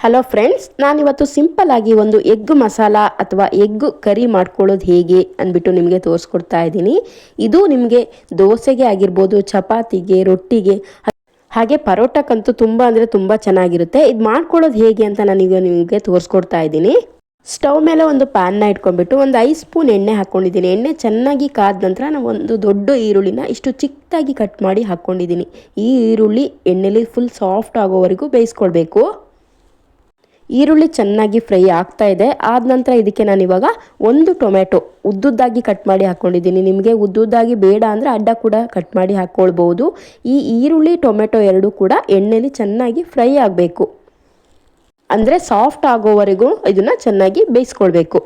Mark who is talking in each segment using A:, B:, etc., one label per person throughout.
A: Hello friends, ನಾನಿವತ್ತು simple ಆಗಿ ಒಂದು ಎಗ್ ಮಸಾಲ ಅಥವಾ ಎಗ್ ಕರಿ ಮಾಡ್ಕೊಳ್ಳೋದು ಹೇಗೆ ಅಂದ್ಬಿಟ್ಟು ನಿಮಗೆ ತೋರಿಸ್ಕೊಡ್ತಾ ಇದ್ದೀನಿ. ಇದು ನಿಮಗೆ ದೋಸೆಗೆ ಆಗಿರ್ಬೋದು, ಚಪಾತಿಗೆ, ರೊಟ್ಟಿಗೆ, ಹಾಗೆ ಪರೋಟಕ್ಕಂತೂ ತುಂಬ ಅಂದರೆ ತುಂಬ ಚೆನ್ನಾಗಿರುತ್ತೆ. ಇದು ಮಾಡ್ಕೊಳ್ಳೋದು ಹೇಗೆ ಅಂತ ನಾನೀಗ ನಿಮಗೆ ತೋರಿಸ್ಕೊಡ್ತಾ ಇದ್ದೀನಿ. ಸ್ಟವ್ ಮೇಲೆ ಒಂದು ಪ್ಯಾನ್ನ ಇಟ್ಕೊಂಡ್ಬಿಟ್ಟು ಒಂದು ಐದು ಸ್ಪೂನ್ ಎಣ್ಣೆ ಹಾಕ್ಕೊಂಡಿದ್ದೀನಿ ಎಣ್ಣೆ ಚೆನ್ನಾಗಿ ಕಾದ ನಂತರ ನಾವು ಒಂದು ದೊಡ್ಡ ಈರುಳ್ಳಿನ ಇಷ್ಟು ಚಿಕ್ಕದಾಗಿ ಕಟ್ ಮಾಡಿ ಹಾಕ್ಕೊಂಡಿದ್ದೀನಿ ಈ ಈರುಳ್ಳಿ ಎಣ್ಣೆಲಿ ಫುಲ್ ಸಾಫ್ಟ್ ಆಗೋವರೆಗೂ ಬೇಯಿಸ್ಕೊಳ್ಬೇಕು. ಈರುಳ್ಳಿ ಚೆನ್ನಾಗಿ ಫ್ರೈ ಆಗ್ತಾ ಇದೆ. ಆದ ನಂತರ ಇದಕ್ಕೆ ನಾನು ಇವಾಗ ಒಂದು ಟೊಮೆಟೊ ಉದ್ದುದ್ದಾಗಿ ಕಟ್ ಮಾಡಿ ಹಾಕ್ಕೊಂಡಿದ್ದೀನಿ ನಿಮಗೆ ಉದ್ದುದ್ದಾಗಿ ಬೇಡ ಅಂದರೆ ಅಡ್ಡ ಕೂಡ ಕಟ್ ಮಾಡಿ ಹಾಕ್ಕೊಳ್ಬೋದು ಈ ಈರುಳ್ಳಿ ಟೊಮೆಟೊ ಎರಡೂ ಕೂಡ ಎಣ್ಣೆಲಿ ಚೆನ್ನಾಗಿ ಫ್ರೈ ಆಗಬೇಕು. ಅಂದರೆ ಸಾಫ್ಟ್ ಆಗೋವರೆಗೂ ಇದನ್ನು ಚೆನ್ನಾಗಿ ಬೇಯಿಸ್ಕೊಳ್ಬೇಕು.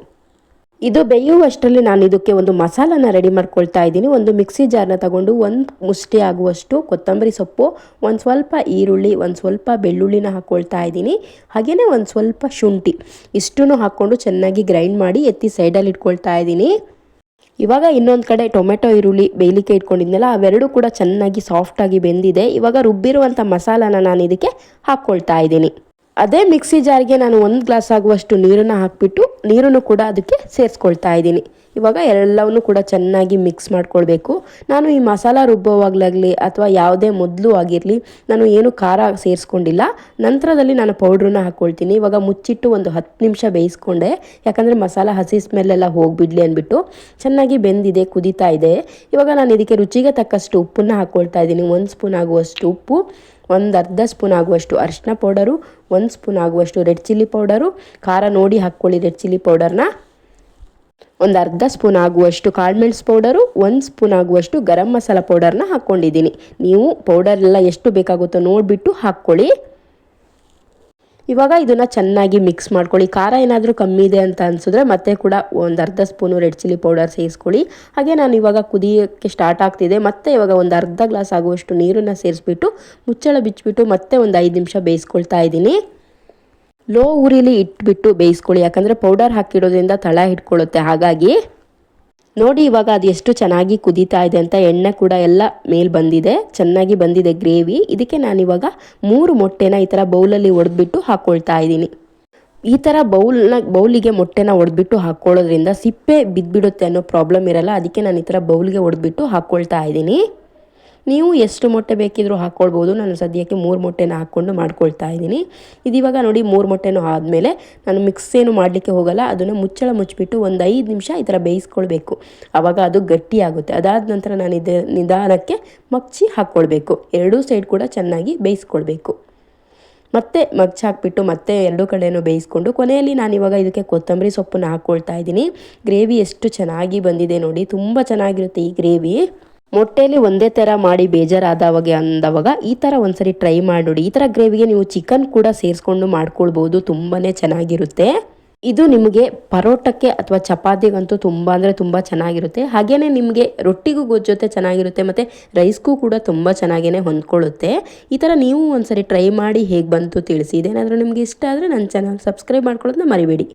A: ಇದು ಬೇಯುವಷ್ಟರಲ್ಲಿ ನಾನು ಇದಕ್ಕೆ ಒಂದು ಮಸಾಲನ ರೆಡಿ ಮಾಡ್ಕೊಳ್ತಾ ಇದ್ದೀನಿ. ಒಂದು ಮಿಕ್ಸಿ ಜಾರ್ನ ತಗೊಂಡು ಒಂದು ಮುಷ್ಟಿ ಆಗುವಷ್ಟು ಕೊತ್ತಂಬರಿ ಸೊಪ್ಪು, ಒಂದು ಸ್ವಲ್ಪ ಈರುಳ್ಳಿ, ಒಂದು ಸ್ವಲ್ಪ ಬೆಳ್ಳುಳ್ಳಿನ ಹಾಕ್ಕೊಳ್ತಾ ಇದ್ದೀನಿ. ಹಾಗೆಯೇ ಒಂದು ಸ್ವಲ್ಪ ಶುಂಠಿ ಇಷ್ಟನ್ನು ಹಾಕ್ಕೊಂಡು ಚೆನ್ನಾಗಿ ಗ್ರೈಂಡ್ ಮಾಡಿ ಎತ್ತಿ ಸೈಡಲ್ಲಿ ಇಟ್ಕೊಳ್ತಾ ಇದ್ದೀನಿ. ಇವಾಗ ಇನ್ನೊಂದು ಕಡೆ ಟೊಮೆಟೊ, ಈರುಳ್ಳಿ ಬೇಯಲಿಕ್ಕೆ ಇಟ್ಕೊಂಡಿದ್ನಲ್ಲ, ಅವೆರಡೂ ಕೂಡ ಚೆನ್ನಾಗಿ ಸಾಫ್ಟಾಗಿ ಬೆಂದಿದೆ. ಇವಾಗ ರುಬ್ಬಿರುವಂಥ ಮಸಾಲಾನ ನಾನು ಇದಕ್ಕೆ ಹಾಕ್ಕೊಳ್ತಾ ಇದ್ದೀನಿ. ಅದೇ ಮಿಕ್ಸಿ ಜಾರಿಗೆ ನಾನು ಒಂದು ಗ್ಲಾಸ್ ಆಗುವಷ್ಟು ನೀರನ್ನು ಹಾಕಿಬಿಟ್ಟು ನೀರನ್ನು ಕೂಡ ಅದಕ್ಕೆ ಸೇರಿಸ್ಕೊಳ್ತಾ ಇದ್ದೀನಿ. ಇವಾಗ ಎಲ್ಲವನ್ನು ಕೂಡ ಚೆನ್ನಾಗಿ ಮಿಕ್ಸ್ ಮಾಡ್ಕೊಳ್ಬೇಕು. ನಾನು ಈ ಮಸಾಲ ರುಬ್ಬೋವಾಗಲಾಗಲಿ ಅಥವಾ ಯಾವುದೇ ಮೊದಲು ಆಗಿರಲಿ ನಾನು ಏನು ಖಾರ ಸೇರಿಸ್ಕೊಂಡಿಲ್ಲ. ನಂತರದಲ್ಲಿ ನಾನು ಪೌಡ್ರನ್ನ ಹಾಕ್ಕೊಳ್ತೀನಿ. ಇವಾಗ ಮುಚ್ಚಿಟ್ಟು ಒಂದು ಹತ್ತು ನಿಮಿಷ ಬೇಯಿಸ್ಕೊಂಡೆ. ಯಾಕಂದರೆ ಮಸಾಲ ಹಸಿ ಸ್ಮೆಲ್ಲೆಲ್ಲ ಹೋಗಿಬಿಡಲಿ ಅಂದ್ಬಿಟ್ಟು ಚೆನ್ನಾಗಿ ಬೆಂದಿದೆ, ಕುದೀತಾ ಇದೆ. ಇವಾಗ ನಾನು ಇದಕ್ಕೆ ರುಚಿಗೆ ತಕ್ಕಷ್ಟು ಉಪ್ಪನ್ನು ಹಾಕ್ಕೊಳ್ತಾ ಇದ್ದೀನಿ. ಒಂದು ಸ್ಪೂನ್ ಆಗುವಷ್ಟು ಉಪ್ಪು. ಒಂದು ಅರ್ಧ ಸ್ಪೂನ್ ಆಗುವಷ್ಟು ಅರಿಶಿನ ಪೌಡರು, ಒಂದು ಸ್ಪೂನ್ ಆಗುವಷ್ಟು ರೆಡ್ ಚಿಲ್ಲಿ ಪೌಡರು, ಖಾರ ನೋಡಿ ಹಾಕ್ಕೊಳ್ಳಿ ರೆಡ್ ಚಿಲ್ಲಿ ಪೌಡರ್ನ. ಒಂದು ಅರ್ಧ ಸ್ಪೂನ್ ಆಗುವಷ್ಟು ಕಾಳುಮೆಣ್ಸು ಪೌಡರು, ಒಂದು ಸ್ಪೂನ್ ಆಗುವಷ್ಟು ಗರಂ ಮಸಾಲ ಪೌಡರ್ನ ಹಾಕ್ಕೊಂಡಿದ್ದೀನಿ. ನೀವು ಪೌಡರ್ ಎಲ್ಲ ಎಷ್ಟು ಬೇಕಾಗುತ್ತೋ ನೋಡಿಬಿಟ್ಟು ಹಾಕ್ಕೊಳ್ಳಿ. ಇವಾಗ ಇದನ್ನು ಚೆನ್ನಾಗಿ ಮಿಕ್ಸ್ ಮಾಡ್ಕೊಳ್ಳಿ. ಖಾರ ಏನಾದರೂ ಕಮ್ಮಿ ಇದೆ ಅಂತ ಅನಿಸಿದ್ರೆ ಮತ್ತೆ ಕೂಡ ಒಂದು ಅರ್ಧ ಸ್ಪೂನು ರೆಡ್ ಚಿಲ್ಲಿ ಪೌಡರ್ ಸೇರಿಸ್ಕೊಳ್ಳಿ. ಹಾಗೆ ನಾನು ಇವಾಗ ಕುದಿಯೋಕ್ಕೆ ಸ್ಟಾರ್ಟ್ ಆಗ್ತಿದೆ. ಮತ್ತೆ ಇವಾಗ ಒಂದು ಅರ್ಧ ಗ್ಲಾಸ್ ಆಗುವಷ್ಟು ನೀರನ್ನು ಸೇರಿಸ್ಬಿಟ್ಟು ಮುಚ್ಚಳ ಬಿಚ್ಚಿಬಿಟ್ಟು ಮತ್ತೆ ಒಂದು ಐದು ನಿಮಿಷ ಬೇಯಿಸ್ಕೊಳ್ತಾ ಇದ್ದೀನಿ. ಲೋ ಉರಿಲಿ ಇಟ್ಬಿಟ್ಟು ಬೇಯಿಸ್ಕೊಳ್ಳಿ. ಯಾಕಂದರೆ ಪೌಡರ್ ಹಾಕಿಡೋದ್ರಿಂದ ತಳ ಹಿಡ್ಕೊಳ್ಳುತ್ತೆ. ಹಾಗಾಗಿ ನೋಡಿ, ಇವಾಗ ಅದು ಎಷ್ಟು ಚೆನ್ನಾಗಿ ಕುದೀತಾ ಇದೆ ಅಂತ ಎಣ್ಣೆ ಕೂಡ ಎಲ್ಲ ಮೇಲೆ ಬಂದಿದೆ. ಚೆನ್ನಾಗಿ ಬಂದಿದೆ ಗ್ರೇವಿ. ಇದಕ್ಕೆ ನಾನಿವಾಗ ಮೂರು ಮೊಟ್ಟೆನ ಈ ಥರ ಬೌಲಲ್ಲಿ ಒಡೆದ್ಬಿಟ್ಟು ಹಾಕ್ಕೊಳ್ತಾ ಇದ್ದೀನಿ. ಈ ಥರ ಬೌಲ್ನ, ಬೌಲಿಗೆ ಮೊಟ್ಟೆನ ಒಡೆದ್ಬಿಟ್ಟು ಹಾಕ್ಕೊಳ್ಳೋದ್ರಿಂದ ಸಿಪ್ಪೆ ಬಿದ್ದುಬಿಡುತ್ತೆ ಅನ್ನೋ ಪ್ರಾಬ್ಲಮ್ ಇರಲ್ಲ. ಅದಕ್ಕೆ ನಾನು ಈ ಥರ ಬೌಲ್ಗೆ ಒಡೆದ್ಬಿಟ್ಟು ಹಾಕ್ಕೊಳ್ತಾ ಇದ್ದೀನಿ. ನೀವು ಎಷ್ಟು ಮೊಟ್ಟೆ ಬೇಕಿದ್ರೂ ಹಾಕ್ಕೊಳ್ಬೋದು. ನಾನು ಸದ್ಯಕ್ಕೆ ಮೂರು ಮೊಟ್ಟೆನ ಹಾಕ್ಕೊಂಡು ಮಾಡ್ಕೊಳ್ತಾ ಇದ್ದೀನಿ. ಇದಿವಾಗ ನೋಡಿ ಮೂರು ಮೊಟ್ಟೆನೂ ಆದಮೇಲೆ ನಾನು ಮಿಕ್ಸ್ ಏನು ಮಾಡಲಿಕ್ಕೆ ಹೋಗಲ್ಲ. ಅದನ್ನು ಮುಚ್ಚಳ ಮುಚ್ಚಿಬಿಟ್ಟು ಒಂದು ಐದು ನಿಮಿಷ ಈ ಥರ ಬೇಯಿಸ್ಕೊಳ್ಬೇಕು. ಆವಾಗ ಅದು ಗಟ್ಟಿ ಆಗುತ್ತೆ. ಅದಾದ ನಂತರ ನಾನು ಇದು ನಿಧಾನಕ್ಕೆ ಮಗ್ಚಿ ಹಾಕ್ಕೊಳ್ಬೇಕು. ಎರಡೂ ಸೈಡ್ ಕೂಡ ಚೆನ್ನಾಗಿ ಬೇಯಿಸ್ಕೊಳ್ಬೇಕು. ಮತ್ತೆ ಮಗ್ಚ್ ಹಾಕ್ಬಿಟ್ಟು ಮತ್ತೆ ಎರಡು ಕಡೆಯೂ ಬೇಯಿಸ್ಕೊಂಡು ಕೊನೆಯಲ್ಲಿ ನಾನು ಇವಾಗ ಇದಕ್ಕೆ ಕೊತ್ತಂಬರಿ ಸೊಪ್ಪನ್ನು ಹಾಕ್ಕೊಳ್ತಾ ಇದ್ದೀನಿ. ಗ್ರೇವಿ ಎಷ್ಟು ಚೆನ್ನಾಗಿ ಬಂದಿದೆ ನೋಡಿ. ತುಂಬ ಚೆನ್ನಾಗಿರುತ್ತೆ ಈ ಗ್ರೇವಿ. ಮೊಟ್ಟೆಯಲ್ಲಿ ಒಂದೇ ಥರ ಮಾಡಿ ಬೇಜಾರಾದವಾಗ ಅಂದವಾಗ ಈ ಥರ ಒಂದ್ಸರಿ ಟ್ರೈ ಮಾಡಿ ಈ ಥರ ಗ್ರೇವಿಗೆ ನೀವು ಚಿಕನ್ ಕೂಡ ಸೇರಿಸ್ಕೊಂಡು ಮಾಡ್ಕೊಳ್ಬೋದು. ತುಂಬಾ ಚೆನ್ನಾಗಿರುತ್ತೆ. ಇದು ನಿಮಗೆ ಪರೋಟಕ್ಕೆ ಅಥವಾ ಚಪಾತಿಗಂತೂ ತುಂಬ ಅಂದರೆ ತುಂಬ ಚೆನ್ನಾಗಿರುತ್ತೆ. ಹಾಗೆಯೇ ನಿಮಗೆ ರೊಟ್ಟಿಗೂ ಜೊತೆ ಚೆನ್ನಾಗಿರುತ್ತೆ ಮತ್ತು ರೈಸ್ಗೂ ಕೂಡ ತುಂಬ ಚೆನ್ನಾಗೇ ಹೊಂದ್ಕೊಳ್ಳುತ್ತೆ. ಈ ಥರ ನೀವು ಒಂದ್ಸರಿ ಟ್ರೈ ಮಾಡಿ ಹೇಗೆ ಬಂತು ತಿಳಿಸಿ. ಇದೇನಾದರೂ ನಿಮಗೆ ಇಷ್ಟ ಆದರೆ ನನ್ನ ಚಾನಲ್ ಸಬ್ಸ್ಕ್ರೈಬ್ ಮಾಡ್ಕೊಳ್ಳೋದನ್ನ ಮರಿಬೇಡಿ.